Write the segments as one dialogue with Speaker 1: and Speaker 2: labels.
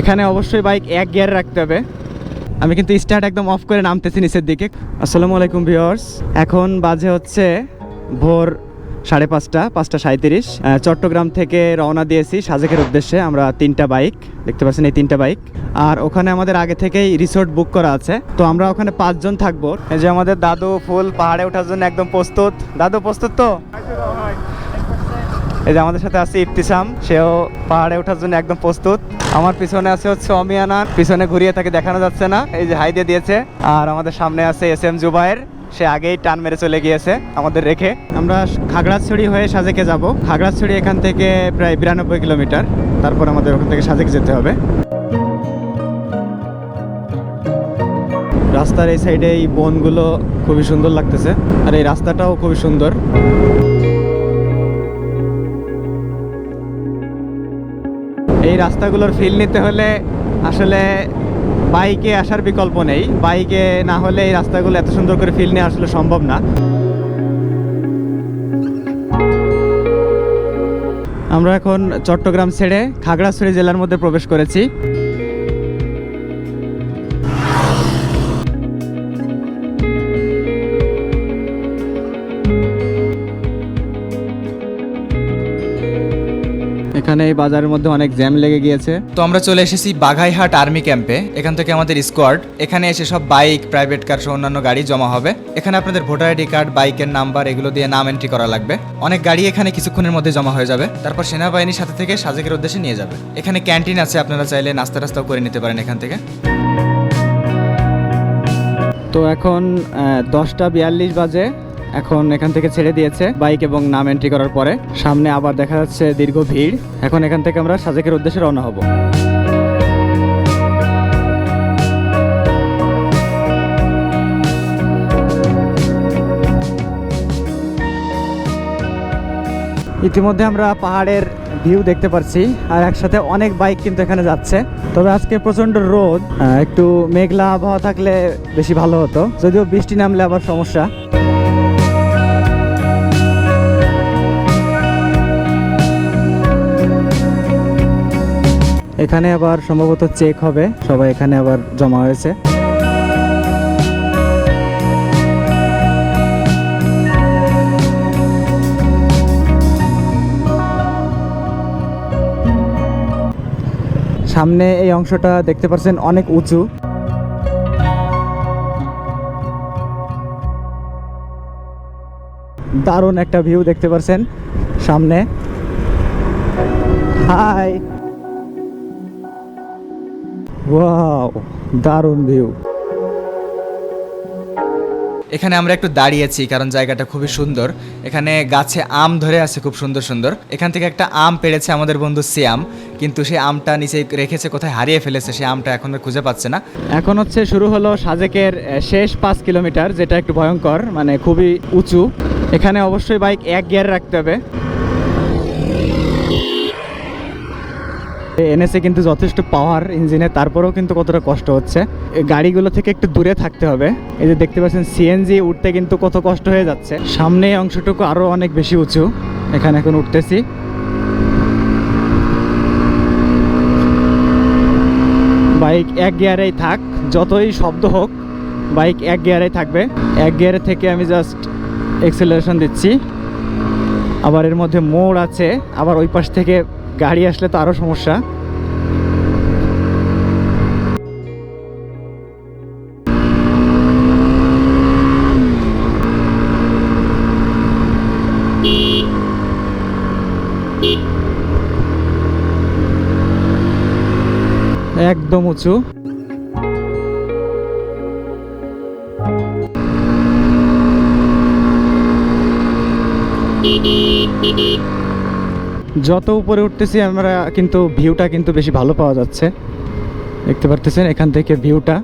Speaker 1: এখানে অবশ্যই বাইক এক গিয়ার রাখতে হবে। আমি কিন্তু স্টার্ট একদম অফ করে নামতেছি নিচের দিকে। আসসালামু আলাইকুম ভিউয়ার্স এখন বাজে হচ্ছে ভোর সাড়ে পাঁচটা পাঁচটা সাঁত্রিশ চট্টগ্রাম থেকে রওনা দিয়েছি সাজেকের উদ্দেশ্যে। আমরা তিনটা বাইক, দেখতে পাচ্ছেন এই তিনটা বাইক। আর ওখানে আমাদের আগে থেকেই রিসোর্ট বুক করা আছে। তো আমরা ওখানে পাঁচজন থাকব। এই যে আমাদের দাদু ফুল পাহাড়ে ওঠার জন্য একদম প্রস্তুত। দাদু, প্রস্তুত তো? এই যে আমাদের সাথে আছে ইফতিসাম, সেও পাহাড়ে ওঠার জন্য একদম প্রস্তুত। আমার পিছনে আছে হচ্ছে অমিয়ানা পিছনে ঘুরিয়ে তাকে দেখানো যাচ্ছে না। এই যে হাই দিয়ে দিয়েছে। আর আমাদের সামনে আছে এস এম জুবাইর সে আগেই টান মেরে চলে গিয়েছে আমাদের রেখে। আমরা খাগড়াছড়ি হয়ে সাজেকে যাব। খাগড়াছড়ি এখান থেকে প্রায় বিরানব্বই কিলোমিটার। তারপর আমাদের ওখান থেকে সাজেক যেতে হবে। রাস্তার এই সাইডে এই বনগুলো খুবই সুন্দর লাগতেছে। আর এই রাস্তাটাও খুবই সুন্দর। এই রাস্তাগুলোর ফিল নিতে হলে আসলে বাইকে আসার বিকল্প নেই। বাইকে না হলে এই রাস্তাগুলো এত সুন্দর করে ফিল নেওয়া আসলে সম্ভব না। আমরা এখন চট্টগ্রাম ছেড়ে খাগড়াছড়ি জেলার মধ্যে প্রবেশ করেছি। এখানে এই বাজারের মধ্যে অনেক জ্যাম লেগে গিয়েছে।
Speaker 2: তো আমরা চলে এসেছি বাঘাইহাট আর্মি ক্যাম্পে এখান থেকে আমাদের স্কোয়াড। এখানে এসে সব বাইক প্রাইভেট কার সহ অন্যান্য গাড়ি জমা হবে। এখানে আপনাদের ভোটার আইডি কার্ড বাইকের নাম্বার এগুলো দিয়ে নাম এন্ট্রি করা লাগবে। অনেক গাড়ি এখানে কিছুক্ষণের মধ্যে জমা হয়ে যাবে। তারপর সেনাবাহিনীর সাথে থেকে সাজেকের উদ্দেশ্যে নিয়ে যাবে। এখানে ক্যান্টিন আছে আপনারা চাইলে নাস্তা টাস্তাও করে নিতে পারেন এখান থেকে।
Speaker 1: তো এখন দশটা বিয়াল্লিশ বাজে। এখন এখান থেকে ছেড়ে দিয়েছে বাইক এবং নাম এন্ট্রি করার পরে। সামনে আবার দেখা যাচ্ছে দীর্ঘ ভিড়। এখন এখান থেকে আমরা সাজেকের উদ্দেশ্যে রওনা হব। ইতিমধ্যে আমরা পাহাড়ের ভিউ দেখতে পাচ্ছি আর একসাথে অনেক বাইক কিন্তু এখানে যাচ্ছে। তবে আজকে প্রচণ্ড রোদ একটু মেঘলা আবহাওয়া থাকলে বেশি ভালো হতো। যদিও বৃষ্টি নামলে আবার সমস্যা। এখানে আবার সম্ভবত চেক হবে, সবাই এখানে আবার জমা হয়েছে। সামনে এই অংশটা দেখতে পাচ্ছেন অনেক উঁচু। দারুণ একটা ভিউ দেখতে পাচ্ছেন সামনে। হাই! ওয়াও দারুণ ভিউ
Speaker 2: এখানে আমরা একটু দাঁড়িয়েছি কারণ জায়গাটা খুবই সুন্দর। এখানে গাছে আম ধরে আছে খুব সুন্দর সুন্দর। এখান থেকে একটা আম পেড়েছে আমাদের বন্ধু সিয়াম কিন্তু সেই আমটা নিচে রেখেছে কোথায় হারিয়ে ফেলেছে সেই আমটা এখন খুঁজে পাচ্ছে না।
Speaker 1: এখন হচ্ছে শুরু হলো সাজেকের শেষ পাঁচ কিলোমিটার যেটা একটু ভয়ঙ্কর মানে খুবই উঁচু। এখানে অবশ্যই বাইক এক গিয়ার রাখতে হবে। এনেছে কিন্তু যথেষ্ট পাওয়ার ইঞ্জিনে তারপরেও কিন্তু কতটা কষ্ট হচ্ছে। গাড়িগুলো থেকে একটু দূরে থাকতে হবে। এই যে দেখতে পাচ্ছেন সিএনজি উঠতে কিন্তু কত কষ্ট হয়ে যাচ্ছে। সামনে অংশটুকু আরও অনেক বেশি উঁচু। এখানে এখন উঠতেছি। বাইক এক গিয়ারেই থাক, যতই শব্দ হোক, বাইক এক গিয়ারেই থাকবে। এক গিয়ারে থেকে আমি জাস্ট এক্সেলারেশন দিচ্ছি। আবার এর মধ্যে মোড় আছে, আবার ওই পাশ থেকে গাড়ি আসলে তো আরও সমস্যা। একদম উঁচু। যত উপরে উঠতেছি, আমরা কিন্তু ভিউটা কিন্তু বেশি ভালো পাওয়া যাচ্ছে। দেখতে পারতেছেন এখান থেকে ভিউটা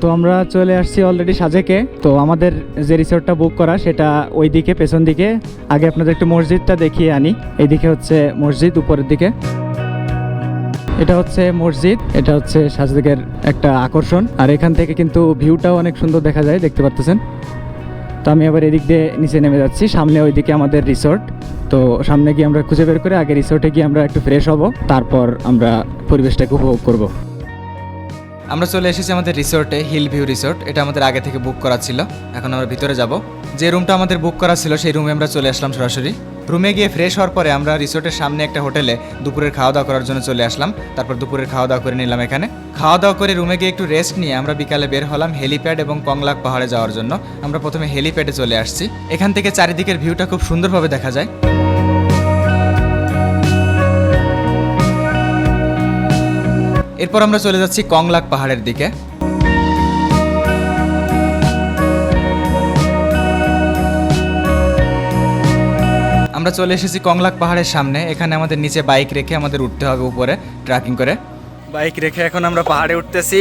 Speaker 1: তো আমরা চলে আসছি অলরেডি সাজেকে। তো আমাদের যে রিসোর্টটা বুক করা, সেটা ওই দিকে পেছন দিকে। আগে আপনাদের একটু মসজিদটা দেখিয়ে আনি। এইদিকে হচ্ছে মসজিদ, উপরের দিকে। এটা হচ্ছে মসজিদ, এটা হচ্ছে সাজেকের একটা আকর্ষণ। আর এখান থেকে কিন্তু ভিউটাও অনেক সুন্দর দেখা যায়, দেখতে পারতেছেন। তো আমি আবার এদিক দিয়ে নিচে নেমে যাচ্ছি। সামনে ওইদিকে আমাদের রিসোর্ট তো সামনে গিয়ে আমরা খুঁজে বের করে আগে রিসোর্টে গিয়ে আমরা একটু ফ্রেশ হব। তারপর আমরা পরিবেশটাকে উপভোগ করব।
Speaker 2: আমরা চলে এসেছি আমাদের রিসোর্টে হিল ভিউ রিসোর্ট এটা আমাদের আগে থেকে বুক করা ছিল। এখন আমরা ভিতরে যাব। যে রুমটা আমাদের বুক করা ছিল, সেই রুমে আমরা চলে আসলাম সরাসরি। রুমে গিয়ে ফ্রেশ হওয়ার পরে আমরা রিসোর্টের সামনে একটা হোটেলে দুপুরের খাওয়া দাওয়া করার জন্য চলে আসলাম। তারপর দুপুরের খাওয়া দাওয়া করে নিলাম এখানে। খাওয়া দাওয়া করে রুমে গিয়ে একটু রেস্ট নিয়ে আমরা বিকালে বের হলাম হেলিপ্যাড এবং কংলাক পাহাড়ে যাওয়ার জন্য। আমরা প্রথমে হেলিপ্যাডে চলে আসছি। এখান থেকে চারিদিকের ভিউটা খুব সুন্দরভাবে দেখা যায়। এরপর আমরা চলে যাচ্ছি কংলাক পাহাড়ের দিকে। আমরা চলে এসেছি কংলাক পাহাড়ের সামনে। এখানে আমাদের নিচে বাইক রেখে আমাদের উঠতে হবে উপরে ট্রেকিং করে। বাইক রেখে এখন আমরা পাহাড়ে উঠতেছি।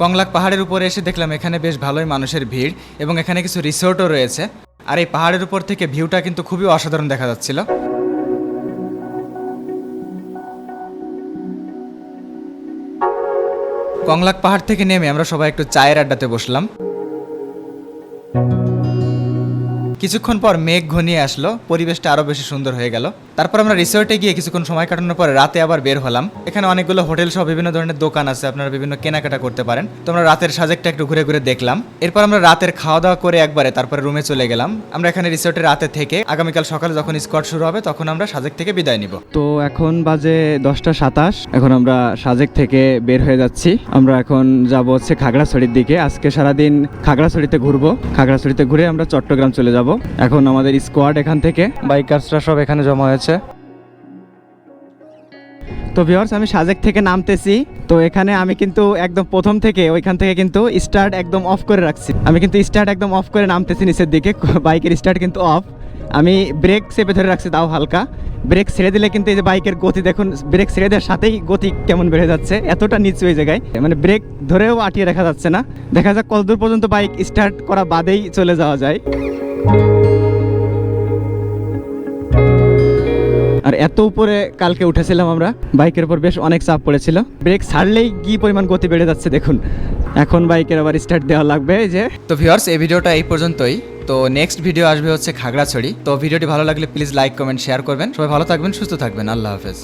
Speaker 2: কংলাক পাহাড়ের উপরে এসে দেখলাম এখানে বেশ ভালোই মানুষের ভিড় এবং এখানে কিছু রিসোর্টও রয়েছে। আর এই পাহাড়ের উপর থেকে ভিউটা কিন্তু খুবই অসাধারণ দেখা যাচ্ছিল। কংলাক পাহাড় থেকে নেমে আমরা সবাই একটু চায়ের আড্ডাতে বসলাম। কিছুক্ষণ পর মেঘ ঘনিয়ে আসলো পরিবেশটা আরও বেশি সুন্দর হয়ে গেল। তারপর আমরা রিসোর্টে গিয়ে কিছুক্ষণ সময় কাটানোর পরে রাতে আবার বের হলাম। এখানে অনেকগুলো হোটেল সহ বিভিন্ন ধরনের দোকান আছে আপনারা বিভিন্ন কেনাকাটা করতে পারেন। তো আমরা রাতের সাজেকটা একটু ঘুরে ঘুরে দেখলাম। এরপর আমরা রাতের খাওয়া দাওয়া করে একবারে তারপরে রুমে চলে গেলাম। আমরা এখানে রিসোর্টে রাতে থেকে আগামীকাল সকালে যখন স্কট শুরু হবে তখন আমরা সাজেক থেকে বিদায় নিব।
Speaker 1: তো এখন বাজে দশটা সাতাশ। এখন আমরা সাজেক থেকে বের হয়ে যাচ্ছি। আমরা এখন যাব হচ্ছে খাগড়াছড়ির দিকে। আজকে সারাদিন খাগড়াছড়িতে ঘুরবো। খাগড়াছড়িতে ঘুরে আমরা চট্টগ্রাম চলে যাব। এখন আমাদের স্কোয়াড এখান থেকে। বাইকার্সরা সব এখানে জমা হয়েছে। তো ভিওর্স আমি সাজেক থেকে নামতেছি। তো এখানে আমি কিন্তু একদম প্রথম থেকে, ওইখান থেকে কিন্তু স্টার্ট একদম অফ করে রাখছি। আমি কিন্তু স্টার্ট একদম অফ করে নামতেছি নিচের দিকে বাইকের স্টার্ট কিন্তু অফ আমি ব্রেক চেপে ধরে রাখছি তাও হালকা। ব্রেক ছেড়ে দিলে কিন্তু এই যে বাইকের গতি দেখুন ব্রেক ছেড়ে দেওয়ার সাথেই গতি কেমন বেড়ে যাচ্ছে, এতটা নিচু ওই জায়গায় মানে ব্রেক ধরেও আটিয়ে রাখা যাচ্ছে না। দেখা যাক কতদূর পর্যন্ত বাইক স্টার্ট করা বাদেই চলে যাওয়া যায়। আর এত উপরে কালকে উঠেছিলাম আমরা। বাইকের উপর বেশ অনেক চাপ পড়েছিল। ব্রেক ছাড়লেই কি পরিমাণ গতি বেড়ে যাচ্ছে দেখুন। এখন বাইকের আবার স্টার্ট দেওয়া লাগবে যে।
Speaker 2: তো ভিউয়ার্স এই ভিডিওটা এই পর্যন্তই। তো নেক্সট ভিডিও আসবে হচ্ছে খাগড়াছড়ি। তো ভিডিওটি ভালো লাগলে প্লিজ লাইক কমেন্ট শেয়ার করবেন। সবাই ভালো থাকবেন, সুস্থ থাকবেন। আল্লাহ হাফেজ।